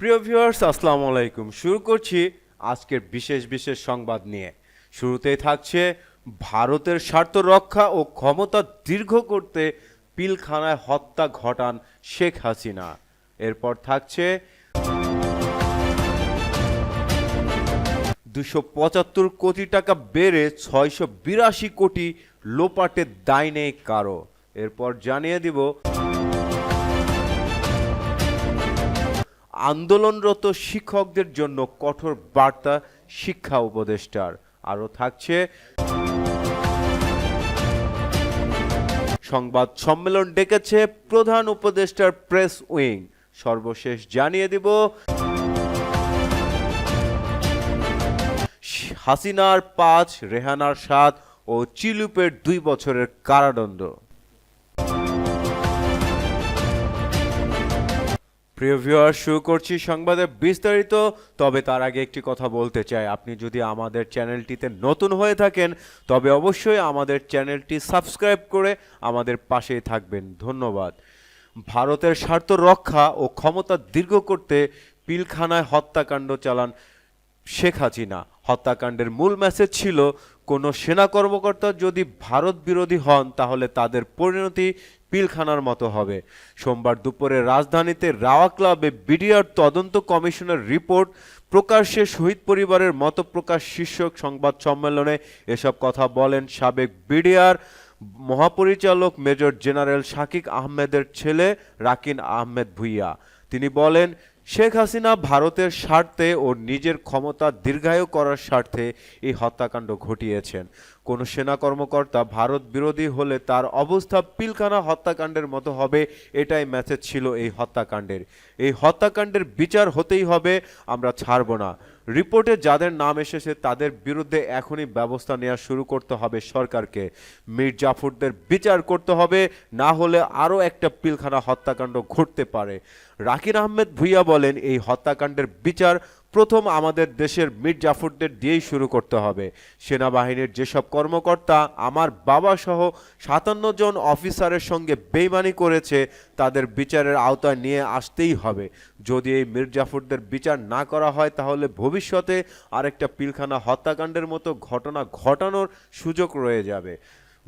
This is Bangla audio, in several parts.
প্রিয় ভিউয়ার্স, আসসালামু আলাইকুম। শুরু করছি আজকের বিশেষ বিশেষ সংবাদ নিয়ে। শুরুতেই থাকছে ভারতের স্বার্থ রক্ষা ও ক্ষমতা দীর্ঘ করতে পিলখানায় হত্যা ঘটান শেখ হাসিনা। এরপর থাকছে দুশো পঁচাত্তর কোটি টাকা বেড়ে ছয়শো বিরাশি কোটি লোপাটের দায় নেই কারও। এরপর জানিয়ে দিব আন্দোলনরত শিক্ষকদের জন্য কঠোর বার্তা শিক্ষা উপদেষ্টার। আরও থাকছে সংবাদ সম্মেলন ডেকেছে প্রধান উপদেষ্টার প্রেস উইং। সর্বশেষ জানিয়ে দিব, হাসিনার পাঁচ, রেহানার সাত ও চিলুপের দুই বছরের কারাদণ্ড। প্রিয় ভিউয়ার শুরু করছি সংবাদে বিস্তারিত। তবে তার আগে একটি কথা বলতে চাই। আপনি যদি আমাদের চ্যানেলটিতে নতুন হয়ে থাকেন, তবে অবশ্যই আমাদের চ্যানেলটি সাবস্ক্রাইব করে আমাদের পাশেই থাকবেন। ধন্যবাদ। ভারতের স্বার্থ রক্ষা ও ক্ষমতা দীর্ঘ করতে পিলখানায় হত্যাকাণ্ড চালান শেখ হাসিনা। হত্যাকাণ্ডের মূল মেসেজ ছিল, কোনো সেনা কর্মকর্তা যদি ভারত বিরোধী হন, তাহলে তাদের পরিণতি পিলখানার মতো হবে। সোমবার দুপুরে রাজধানীতে রাওয়া ক্লাবে বিডিআর তদন্ত কমিশনের রিপোর্ট প্রকাশ্যে শহীদ পরিবারের মত প্রকাশ শীর্ষক সংবাদ সম্মেলনে এসব কথা বলেন সাবেক বিডিআর মহাপরিচালক মেজর জেনারেল শাকিক আহমেদের ছেলে রাকিন আহমেদ ভুইয়া। তিনি বলেন, শেখ হাসিনা ভারতের স্বার্থে ও নিজের ক্ষমতা দীর্ঘায়ু করার স্বার্থে এই হত্যাকাণ্ড ঘটিয়েছেন। কোনো সেনা কর্মকর্তা ভারত বিরোধী হলে তার অবস্থা পিলখানা হত্যাকাণ্ডের মতো হবে, এটাই মেসেজ ছিল এই হত্যাকাণ্ডের। এই হত্যাকাণ্ডের বিচার হতেই হবে, আমরা ছাড়ব না। রিপোর্টে যাদের নাম এসেছে, তাদের বিরুদ্ধে এখনই ব্যবস্থা নেওয়া শুরু করতে হবে সরকারকে। মীর জাফরদের বিচার করতে হবে, না হলে আরও একটা পিলখানা হত্যাকাণ্ড ঘটতে পারে। রাকির আহমেদ ভুইয়া বলেন, এই হত্যাকাণ্ডের বিচার প্রথম আমাদের দেশের মীর জাফরদের দিয়েই শুরু করতে হবে। সেনাবাহিনীর যেসব কর্মকর্তা, আমার বাবা সহ সাতান্ন জন অফিসারের সঙ্গে বেইমানি করেছে, তাদের বিচারের আওতায় নিয়ে আসতেই হবে। যদি এই মীর জাফরদের বিচার না করা হয়, তাহলে ভবিষ্যতে আরেকটা পিলখানা হত্যাকাণ্ডের মতো ঘটনা ঘটানোর সুযোগ রয়ে যাবে।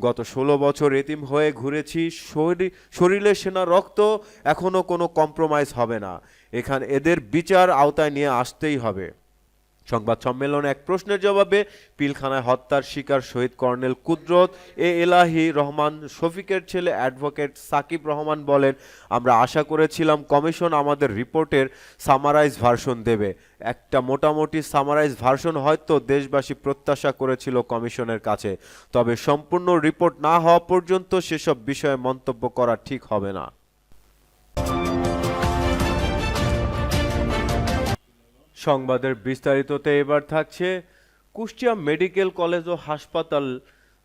গত ষোলো বছর এতিম হয়ে ঘুরেছি শরী- শরীরে সেনা রক্ত এখনও কোনো কম্প্রোমাইজ হবে না। এখানে, এদের বিচার আওতায় নিয়ে আসতেই হবে। সংবাদ সম্মেলনে এক প্রশ্নের জবাবে পিলখানায় হত্যার শিকার শহীদ কর্নেল কুদরত। এ এলাহি রহমান শফিকের ছেলে অ্যাডভোকেট সাকিব রহমান বলেন, আমরা আশা করেছিলাম কমিশন আমাদের রিপোর্টের সামারাইজ ভার্সন দেবে। একটা মোটামুটি সামারাইজ ভার্সন হয়তো দেশবাসী প্রত্যাশা করেছিল কমিশনের কাছে। তবে সম্পূর্ণ রিপোর্ট না হওয়া পর্যন্ত সেসব বিষয়ে মন্তব্য করা ঠিক হবে না। সংবাদের বিস্তারিততে এবার থাকছে কুষ্টিয়া মেডিকেল কলেজ ও হাসপাতাল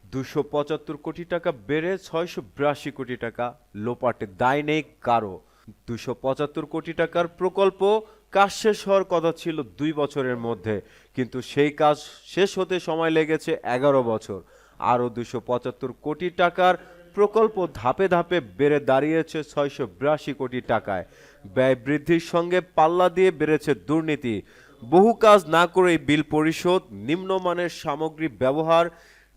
দুশো পঁচাত্তর কোটি টাকা বেড়ে ছয়শো বিরাশি কোটি টাকা লোপাটে দায় নেই কারও। দুশো পঁচাত্তর কোটি টাকার প্রকল্প কাজ শেষ হওয়ার কথা ছিল দুই বছরের মধ্যে, কিন্তু সেই কাজ শেষ হতে সময় লেগেছে এগারো বছর। আরও দুশো পঁচাত্তর কোটি টাকার প্রকল্প ধাপে ধাপে বেড়ে দাঁড়িয়েছে ছয়শো বিরাশি কোটি টাকায়। ব্যয় বৃদ্ধির সঙ্গে পাল্লা দিয়ে বেড়েছে দুর্নীতি। বহু কাজ না করেই বিল পরিশোধ, নিম্নমানের সামগ্রী ব্যবহার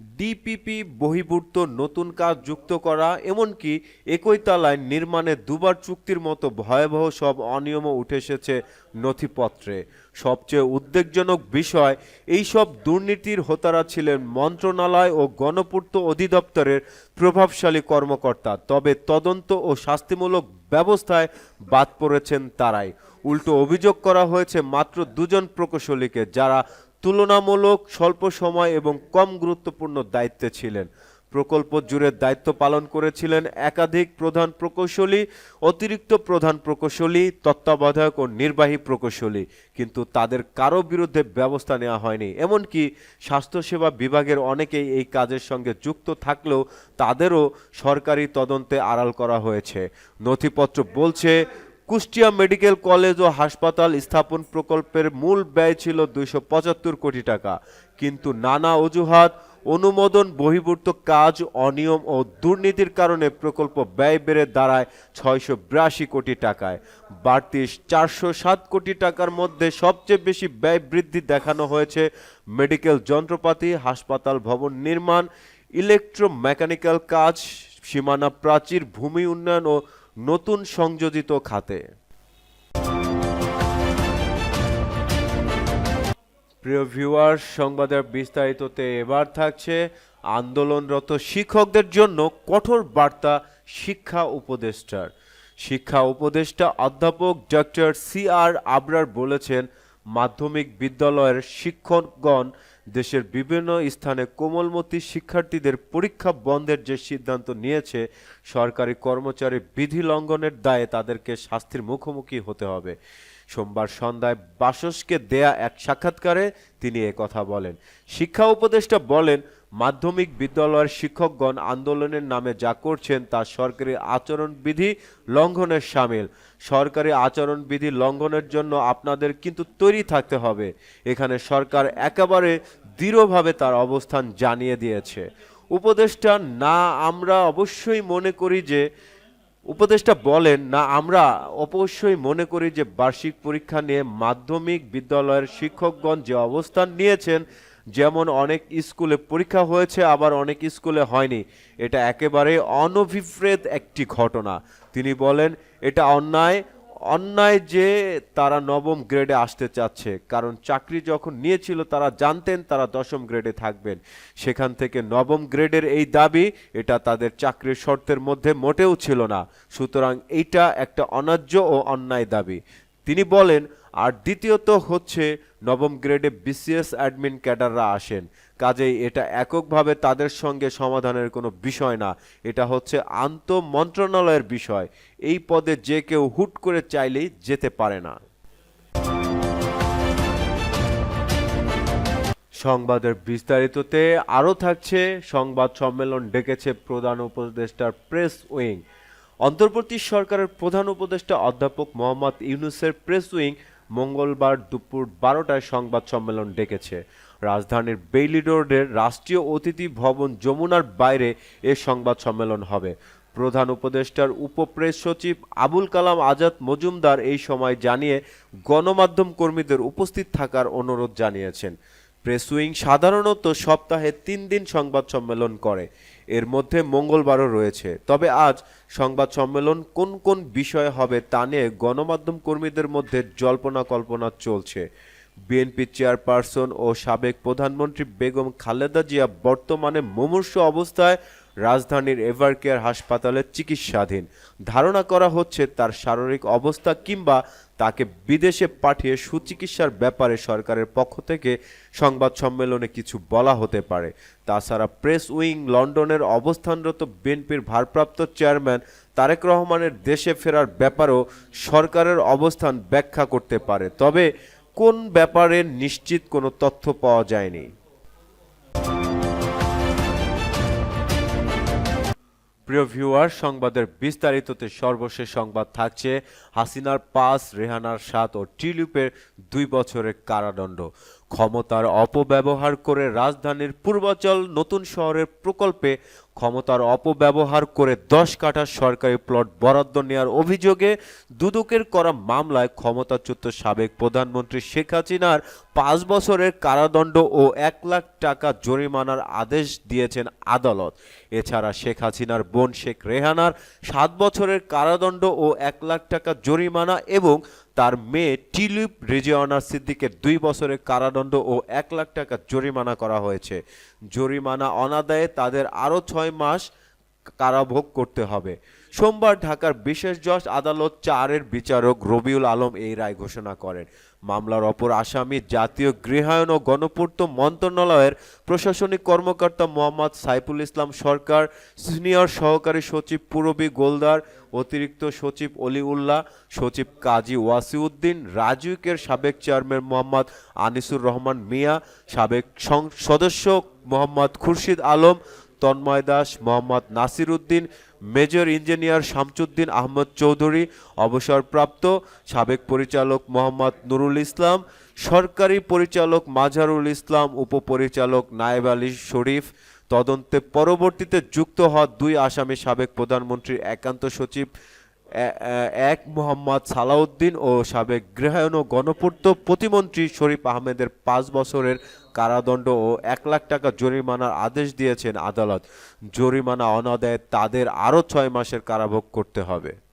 ডিপিপি বহির্ভূত নতুন কাজ যুক্ত করা, এমনকি একই তালায় নির্মাণে দুবার চুক্তির মতো ভয়াবহ সব অনিয়মও উঠে এসেছে নথিপত্রে। সবচেয়ে উদ্বেগজনক বিষয়, এই সব দুর্নীতির হোতারা ছিলেন মন্ত্রণালয় ও গণপূর্ত অধিদপ্তরের প্রভাবশালী কর্মকর্তা, তবে তদন্ত ও শাস্তিমূলক ব্যবস্থায় বাদ পড়েছেন তারাই। উল্টো অভিযোগ করা হয়েছে মাত্র দুজন প্রকৌশলীকে, যারা তুলনামূলক স্বল্প সময় এবং কম গুরুত্বপূর্ণ দায়িত্বে ছিলেন। প্রকল্প জুড়ে দায়িত্ব পালন করেছিলেন একাধিক প্রধান প্রকৌশলী, অতিরিক্ত প্রধান প্রকৌশলী, তত্ত্বাবধায়ক ও নির্বাহী প্রকৌশলী। কিন্তু তাদের কারও বিরুদ্ধে ব্যবস্থা নেওয়া হয়নি। এমনকি স্বাস্থ্যসেবা বিভাগের অনেকেই এই কাজের সঙ্গে যুক্ত থাকলেও তাদেরও সরকারি তদন্তে আড়াল করা হয়েছে। নথিপত্র বলছে কুষ্টিয়া মেডিকেল কলেজ ও হাসপাতাল স্থাপন প্রকল্পের মূল ব্যয় ছিল দুইশো পঁচাত্তর কোটি টাকা। কিন্তু নানা অজুহাত, অনুমোদন, বহির্ভূত কাজ, অনিয়ম ও দুর্নীতির কারণে প্রকল্প ব্যয় বেড়ে দাঁড়ায় ছয়শো বিরাশি কোটি টাকায়। বাড়তি চারশো সাত কোটি টাকার মধ্যে সবচেয়ে বেশি ব্যয় বৃদ্ধি দেখানো হয়েছে মেডিকেল যন্ত্রপাতি, হাসপাতাল ভবন নির্মাণ, ইলেকট্রোমেকানিক্যাল কাজ, সীমানা প্রাচীর, ভূমি উন্নয়ন ও নতুন সংযোজিত খাতে। প্রিয় ভিউয়ার সংবাদের বিস্তারিততে এবার থাকছে আন্দোলনরত শিক্ষকদের জন্য কঠোর বার্তা শিক্ষা উপদেষ্টার। শিক্ষা উপদেষ্টা অধ্যাপক ডক্টর সি আর আবরার বলেছেন, মাধ্যমিক বিদ্যালয়ের শিক্ষকগণ দেশের বিভিন্ন স্থানে কোমলমতি শিক্ষার্থীদের পরীক্ষা বন্ধের যে সিদ্ধান্ত নিয়েছে, সরকারি কর্মচারী বিধি লঙ্ঘনের দায়ে তাদেরকে শাস্তির মুখোমুখি হতে হবে। সোমবার সন্ধ্যায় বাসসকে দেয়া এক সাক্ষাৎকারে তিনি কথা বলেন। শিক্ষা উপদেষ্টা বলেন মাধ্যমিক বিদ্যালয়ের শিক্ষকগণ আন্দোলনের নামে যা করছেন তা সরকারি আচরণবিধি লঙ্ঘনের সামিল। সরকারি আচরণবিধি লঙ্ঘনের জন্য আপনাদের কিন্তু তৈরি থাকতে হবে। এখানে সরকার একেবারে দৃঢ়ভাবে তার অবস্থান জানিয়ে দিয়েছে। উপদেষ্টা, না আমরা অবশ্যই মনে করি যে, উপদেষ্টা বলেন, না আমরা অবশ্যই মনে করি যে বার্ষিক পরীক্ষা নিয়ে মাধ্যমিক বিদ্যালয়ের শিক্ষকগণ যে অবস্থান নিয়েছেন যেমন অনেক স্কুলে পরীক্ষা হয়েছে, আবার অনেক স্কুলে হয়নি। এটা একেবারে অনভিপ্রেত একটি ঘটনা। তিনি বলেন, এটা অন্যায় অন্যায় যে তারা নবম গ্রেডে আসতে চাচ্ছে। কারণ চাকরি যখন নিয়েছিল, তারা জানতেন তারা দশম গ্রেডে থাকবেন। সেখান থেকে নবম গ্রেডের এই দাবি, এটা তাদের চাকরির শর্তের মধ্যে মোটেও ছিল না। সুতরাং এইটা একটা অন্যায্য ও অন্যায় দাবি। তিনি বলেন, আর দ্বিতীয়ত হচ্ছে নবম গ্রেডে বিসিএস অ্যাডমিন ক্যাডাররা আসেন। কাজেই এটা এককভাবে তাদের সঙ্গে সমাধানের কোনো বিষয় না। এটা হচ্ছে আন্ত মন্ত্রণালয়ের বিষয়। এই পদে যে কেউ হুট করে চাইলেই যেতে পারে না। সংবাদের বিস্তারিততে আরও থাকছে, সংবাদ সম্মেলন ডেকেছে প্রধান উপদেষ্টার প্রেস উইং। অন্তর্বর্তী সরকারের প্রধান উপদেষ্টা অধ্যাপক মোহাম্মদ ইউনুসের প্রেস উইং মঙ্গলবার দুপুর বারোটায় সংবাদ সম্মেলন ডেকেছে। রাজধানীর বেইলি রোডের রাষ্ট্রীয় অতিথি ভবন যমুনার বাইরে এ সংবাদ সম্মেলন হবে। প্রধান উপদেষ্টার উপপ্রেস সচিব আবুল কালাম আজাদ মজুমদার এই সময় জানিয়ে গণমাধ্যম কর্মীদের উপস্থিত থাকার অনুরোধ জানিয়েছেন। প্রেস উইং সাধারণত সপ্তাহে তিন দিন সংবাদ সম্মেলন করে। এর মধ্যে মঙ্গলবারও রয়েছে। তবে আজ সংবাদ সম্মেলন কোন কোন বিষয়ে হবে তা নিয়ে গণমাধ্যম কর্মীদের মধ্যে জল্পনা কল্পনা চলছে। বিএনপি চেয়ারপারসন ও সাবেক প্রধানমন্ত্রী বেগম খালেদা জিয়া বর্তমানে মুমূর্ষ অবস্থায় রাজধানীর এভারকেয়ার হাসপাতালে চিকিৎসাধীন। ধারণা করা হচ্ছে তার শারীরিক অবস্থা কিংবা তাকে বিদেশে পাঠিয়ে সুচিকিৎসার ব্যাপারে সরকারের পক্ষ থেকে সংবাদ সম্মেলনে কিছু বলা হতে পারে। তাছাড়া প্রেস উইং লন্ডনের অবস্থানরত বিএনপির ভারপ্রাপ্ত চেয়ারম্যান তারেক রহমানের দেশে ফেরার ব্যাপারেও সরকারের অবস্থান ব্যাখ্যা করতে পারে। তবে কোন ব্যাপারে নিশ্চিত কোনো তথ্য পাওয়া যায়নি। প্রিয় ভিউয়ার সংবাদের বিস্তারিততে সর্বশেষ সংবাদ থাকছে হাসিনার পাস, রেহানার সাত ও টিলিপের দুই বছরের কারাদণ্ড। ক্ষমতার অপব্যবহার করে রাজধানীর পূর্বাচল নতুন শহরের প্রকল্পে ক্ষমতার অপব্যবহার করে দশ কাঠা সরকারি প্লট বরাদ্দ নেওয়ার অভিযোগে দুদকের করা মামলায় ক্ষমতাচ্যুত সাবেক প্রধানমন্ত্রী শেখ হাসিনার পাঁচ বছরের কারাদণ্ড ও এক লাখ টাকা জরিমানার আদেশ দিয়েছেন আদালত। এছাড়া শেখ হাসিনার বোন শেখ রেহানার সাত বছরের কারাদণ্ড ও এক লাখ টাকা জরিমানা এবং তার মেয়ে টিলিপ রেজিওনার সিদ্দিকের দুই বছরের কারাদণ্ড ও এক লাখ টাকা জরিমানা করা হয়েছে। জরিমানা অনাদায়ে তাদের আরও ছয় মাস কারাভোগ করতে হবে। সোমবার ঢাকার বিশেষ জজ আদালত চারের বিচারক রবিউল আলম এই রায় ঘোষণা করেন। মামলার অপর আসামি জাতীয় গৃহায়ন ও গণপূর্ত মন্ত্রণালয়ের প্রশাসনিক কর্মকর্তা মোহাম্মদ সাইফুল ইসলাম সরকার, সিনিয়র সহকারী সচিব পুরবী গোলদার, অতিরিক্ত সচিব অলিউল্লাহ, সচিব কাজী ওয়াসিউদ্দিন রাজুকের সাবেক চেয়ারম্যান মোহাম্মদ আনিসুর রহমান মিয়া, সাবেক সদস্য মোহাম্মদ খুরশিদ আলম, তন্ময় দাস, মোহাম্মদ নাসির উদ্দিন মেজর ইঞ্জিনিয়ার শামসুদ্দিন আহমদ চৌধুরী, অবসরপ্রাপ্ত সাবেক পরিচালক মোহাম্মদ নুরুল ইসলাম, সরকারি পরিচালক মাঝারুল ইসলাম, উপপরিচালক নায়েব আলী শরীফ। তদন্তে পরবর্তীতে যুক্ত হওয়া দুই আসামি সাবেক প্রধানমন্ত্রীর একান্ত সচিব এক মোহাম্মদ সালাউদ্দিন ও সাবেক গৃহায়ন ও গণপূর্ত প্রতিমন্ত্রী শরীফ আহমেদের পাঁচ বছরের কারাদণ্ড ও এক লাখ টাকা জরিমানার আদেশ দিয়েছেন আদালত। জরিমানা অনাদায় তাদের আরও ছয় মাসের কারাভোগ করতে হবে।